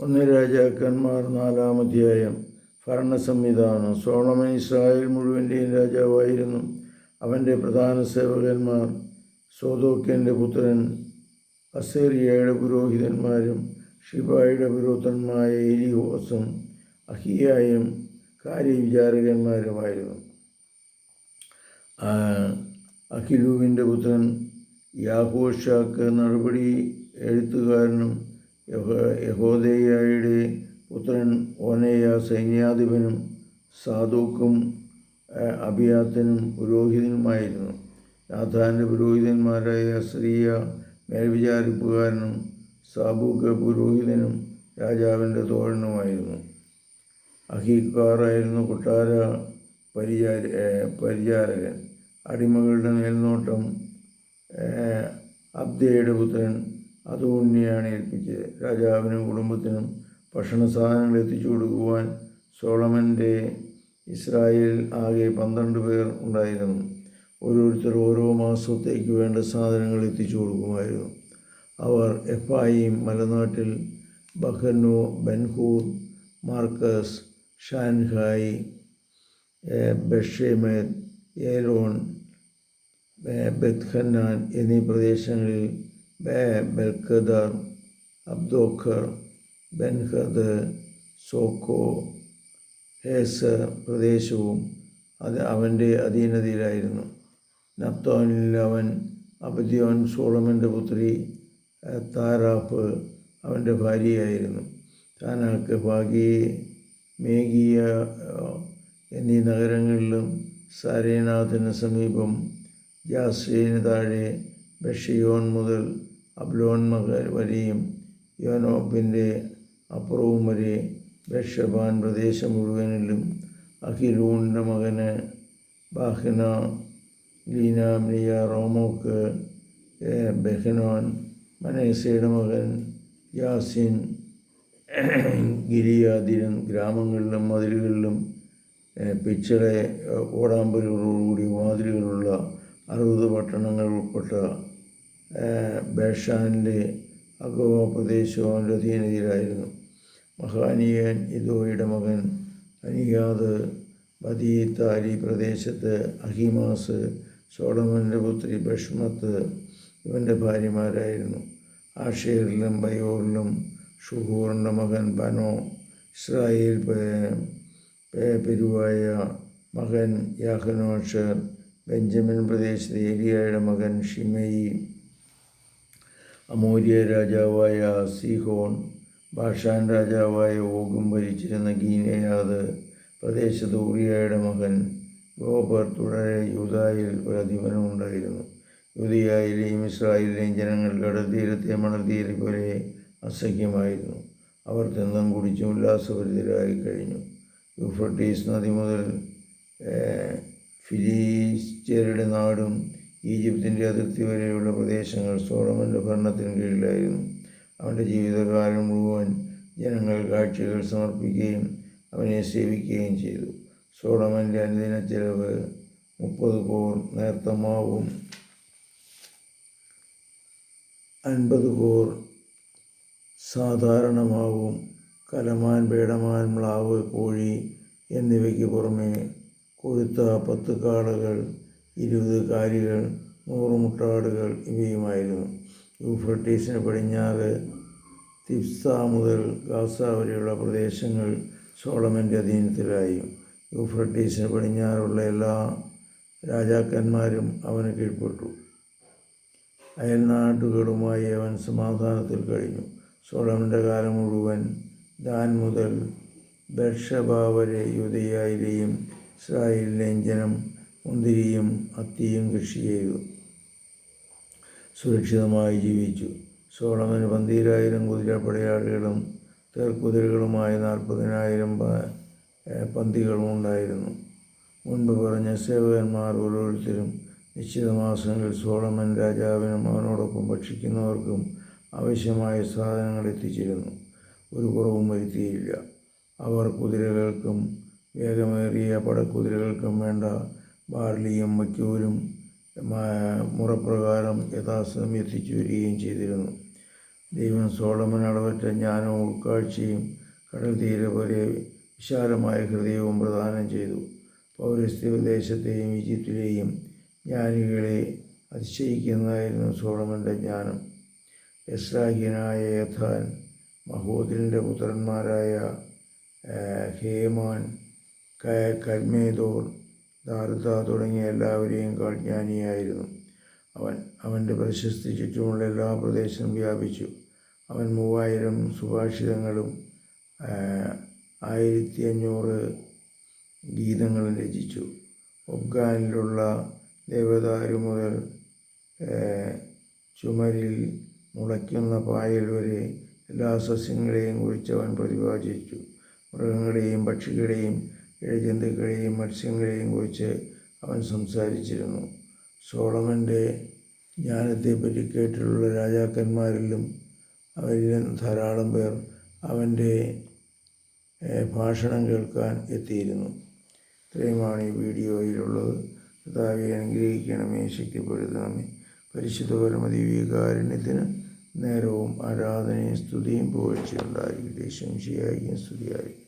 ഒന്ന് രാജാക്കന്മാർ നാലാം അധ്യായം. ഭരണസംവിധാനം. സോളമൻ ഇസ്രായേൽ മുഴുവന്റെയും രാജാവായിരുന്നു. അവന്റെ പ്രധാന സേവകന്മാർ സോതോക്കന്റെ പുത്രൻ അസേറിയയുടെ പുരോഹിതന്മാരും ഷിബായുടെ പുരോഹിതന്മായ എലിഹോസും അഹിയായും കാര്യവിചാരകന്മാരുമായിരുന്നു. അഖിലൂവിന്റെ പുത്രൻ യാഹോഷാക്ക് നടപടി എഴുത്തുകാരനും യഹോ- യഹോദയ്യയുടെ പുത്രൻ ഓനയ സൈന്യാധിപനും സാധൂക്കും അഭിയാത്തനും പുരോഹിതനുമായിരുന്നു. നാഥാന്റെ പുരോഹിതന്മാരായ സ്ത്രീയ മേൽവിചാരിപ്പുകാരനും സാബൂക്ക് പുരോഹിതനും രാജാവിന്റെ തോഴനുമായിരുന്നു. അഹീക്കാറായിരുന്നു കൊട്ടാര പരിചാര പരിചാരകൻ. അടിമകളുടെ മേൽനോട്ടം അബ്ദയുടെ പുത്രൻ അതുണ്ണിയാണ് ഏൽപ്പിച്ചത് രാജാവിനും കുടുംബത്തിനും ഭക്ഷണ സാധനങ്ങൾ എത്തിച്ചു കൊടുക്കുവാൻ സോളമന്റെ ഇസ്രായേൽ ആകെ പന്ത്രണ്ട് പേർ ഉണ്ടായിരുന്നു. ഓരോരുത്തർ ഓരോ മാസത്തേക്ക് വേണ്ട സാധനങ്ങൾ എത്തിച്ചു കൊടുക്കുമായിരുന്നു. അവർ എഫായിം മലനാട്ടിൽ ബഹനു ബെൻഹൂർ മാർക്കസ് ഷാൻഹായ് ബഷേമേദ് ഏലോൺ ബെത്ഖന്നാൻ എന്നീ പ്രദേശങ്ങളിൽ ബെൽക്കദർ അബ്ദോഖർ ബെൻഹദ് സോക്കോ ഹേസ് പ്രദേശവും അത് അവന്റെ അധീനതയിലായിരുന്നു. നപ്തോനിൽ അവൻ അബദിയോൻ സോളമന്റെ പുത്രി താരാഫ് അവന്റെ ഭാര്യയായിരുന്നു. താനാക്ക് ഭാഗി മേഘിയ എന്നീ നഗരങ്ങളിലും സാരേനാഥിന് സമീപം ജാസ്രീന് താഴെ ബഷിയോൻ മുതൽ അബ്ലോൺ മകൾ വരെയും യോനോപ്പിന്റെ അപ്പുറവും വരെ ബഷബാൻ പ്രദേശം മുഴുവനിലും അഖിലൂണിന്റെ മകന് ബാഹ്ന ലീനാമിയ റോമോക്ക് ബെഹനോൻ മനേസയുടെ മകൻ യാസിൻ ഗിരിയാതിരും ഗ്രാമങ്ങളിലും മതിലുകളിലും പിച്ചളെ ഓടാമ്പലുകളോടുകൂടി മാതിലുകളുള്ള അറുപത് പട്ടണങ്ങൾ ഉൾപ്പെട്ട ബേഷാനിലെ അഗോവ പ്രദേശവും അവന്റെ അധീനതയിലായിരുന്നു. മഹാനീയൻ ഇതോയുടെ മകൻ അനിയാദ് ബദീത്താരി പ്രദേശത്ത് അഹിമാസ് സോളമന്റെ പുത്രി ബഷ്മത്ത് ഇവന്റെ ഭാര്യമാരായിരുന്നു. ആഷേറിലും ബയോറിലും ഷുഹൂറിന്റെ മകൻ ബനോ ഇസ്രായേൽ പെരുവായ മകൻ യാഹനോഷർ ബെഞ്ചമിൻ പ്രദേശത്തെ ഏരിയയുടെ മകൻ ഷിമയി അമൂര്യ രാജാവായ സീഹോൺ ബാഷാൻ രാജാവായ ഓഗും ഭരിച്ചിരുന്ന ഗീനയാദ് പ്രദേശത്ത് ഊറിയയുടെ മകൻ ഗോപർ തുടരെ യൂതായിൽ ഒരു അധിപനം ഉണ്ടായിരുന്നു. യൂതിയായിലെയും ഇസ്രായേലിലെയും ജനങ്ങൾ കടൽത്തീരത്തെ മണൽത്തീര പോലെ അസഖ്യമായിരുന്നു അവർ തിന്നും കുടിച്ചും ഉല്ലാസഭരിതരായി കഴിഞ്ഞു. യൂഫ്രട്ടീസ് നദി മുതൽ ഏഹ്, നാടും ഈജിപ്തിന്റെ അതിർത്തി വരെയുള്ള പ്രദേശങ്ങൾ സോളമന്റെ ഭരണത്തിന് കീഴിലായിരുന്നു. അവന്റെ ജീവിതകാലം മുഴുവൻ ജനങ്ങൾ കാഴ്ചകൾ സമർപ്പിക്കുകയും അവനെ സേവിക്കുകയും ചെയ്തു. സോളമന്റെ അനുദിന ചെലവ് മുപ്പത് കോർ നേർത്തമാവും. അൻപത് പോർ സാധാരണമാവും. കലമാൻ പേടമാൻ മ്ലാവ് കോഴി എന്നിവയ്ക്ക് പുറമെ കൊഴുത്ത പത്ത് കാളകൾ ഇരുപത് കാലികൾ നൂറ് മുട്ടാടുകൾ ഇവയുമായിരുന്നു. യൂഫ്രട്ടീസിന് പടിഞ്ഞാറ് തിപ്സ മുതൽ ഗാസ വരെയുള്ള പ്രദേശങ്ങൾ സോളമന്റെ അധീനത്തിലായി. യൂഫ്രട്ടീസിന് പടിഞ്ഞാറുള്ള എല്ലാ രാജാക്കന്മാരും അവന് കീഴ്പ്പെട്ടു. അയൽനാട്ടുകളുമായി അവൻ സമാധാനത്തിൽ കഴിഞ്ഞു. സോളമന്റെ കാലം മുഴുവൻ ദാൻ മുതൽ ബർഷബ വരെ യുദയായിലെയും ഇസ്രായേലിലെയും ജനം മുന്തിരിയും അത്തിയും കൃഷി ചെയ്തു. സുരക്ഷിതമായി ജീവിച്ചു. സോളമന് പന്തീരായിരം കുതിരപ്പടയാളികളും തേർക്കുതിരകളുമായി നാൽപ്പതിനായിരം പന്തികളും ഉണ്ടായിരുന്നു. മുൻപ് പറഞ്ഞ സേവകന്മാർ ഓരോരുത്തരും നിശ്ചിത മാസങ്ങളിൽ സോളമൻ രാജാവിനും അവനോടൊപ്പം ഭക്ഷിക്കുന്നവർക്കും ആവശ്യമായ സാധനങ്ങൾ എത്തിച്ചിരുന്നു. ഒരു കുറവും വരുത്തിയില്ല. അവർ കുതിരകൾക്കും വേഗമേറിയ പടക്കുതിരകൾക്കും വേണ്ട ബാർലിയും വയ്ക്കൂരും മ- മുറപ്രകാരം യഥാസമയം എത്തിച്ചു വരികയും ചെയ്തിരുന്നു. ദൈവം സോളമൻ അളവറ്റ ജ്ഞാനവും ഉൾക്കാഴ്ചയും കടൽ തീരെ പോലെ വിശാലമായ ഹൃദയവും പ്രദാനം ചെയ്തു. പൗരസ്ത്യ ദേശത്തെയും ഈജിപ്തിലെയും ജ്ഞാനികളെ അതിശയിക്കുന്നതായിരുന്നു സോളമന്റെ ജ്ഞാനം. എസ്രാഹിനായ യഥാൻ മഹോദിലിന്റെ പുത്രന്മാരായ ഹേമാൻ ക- കർമ്മേദോർ തുടങ്ങിയ എല്ലാവരെയും ജ്ഞാനിയായിരുന്നു അവൻ അവന്റെ പ്രശസ്തി ചുറ്റുമുള്ള എല്ലാ പ്രദേശവും വ്യാപിച്ചു. അവൻ മൂവായിരം സുഭാഷിതങ്ങളും ആയിരത്തി അഞ്ഞൂറ് ഗീതങ്ങളും രചിച്ചു. ഒബ്ഗാനിലുള്ള ദേവദാരു മുതൽ ചുമരിൽ മുളയ്ക്കുന്ന പായൽ വരെ എല്ലാ സസ്യങ്ങളെയും കുറിച്ച് അവൻ പ്രതിപാദിച്ചു. മൃഗങ്ങളെയും പക്ഷികളെയും ഇഴജന്തുക്കളെയും മത്സ്യങ്ങളെയും കുറിച്ച് അവൻ സംസാരിച്ചിരുന്നു. സോളമന്റെ ജ്ഞാനത്തെപ്പറ്റി കേട്ടിട്ടുള്ള രാജാക്കന്മാരിലും അവരിൽ ധാരാളം പേർ അവന്റെ ഭാഷണം കേൾക്കാൻ എത്തിയിരുന്നു. ഇത്രയുമാണ് ഈ വീഡിയോയിലുള്ളത്. കർത്താവെ അനുഗ്രഹിക്കണമേ ശക്തിപ്പെടുത്തണമേ പരിശുദ്ധ പരമദിവ്യകാരുണ്യത്തിന് നേരവും ആരാധനയും സ്തുതിയും പുകഴ്ചയുണ്ടായിരിക്കട്ടെ ശംശിയായിരിക്കും സ്തുതിയായിരിക്കും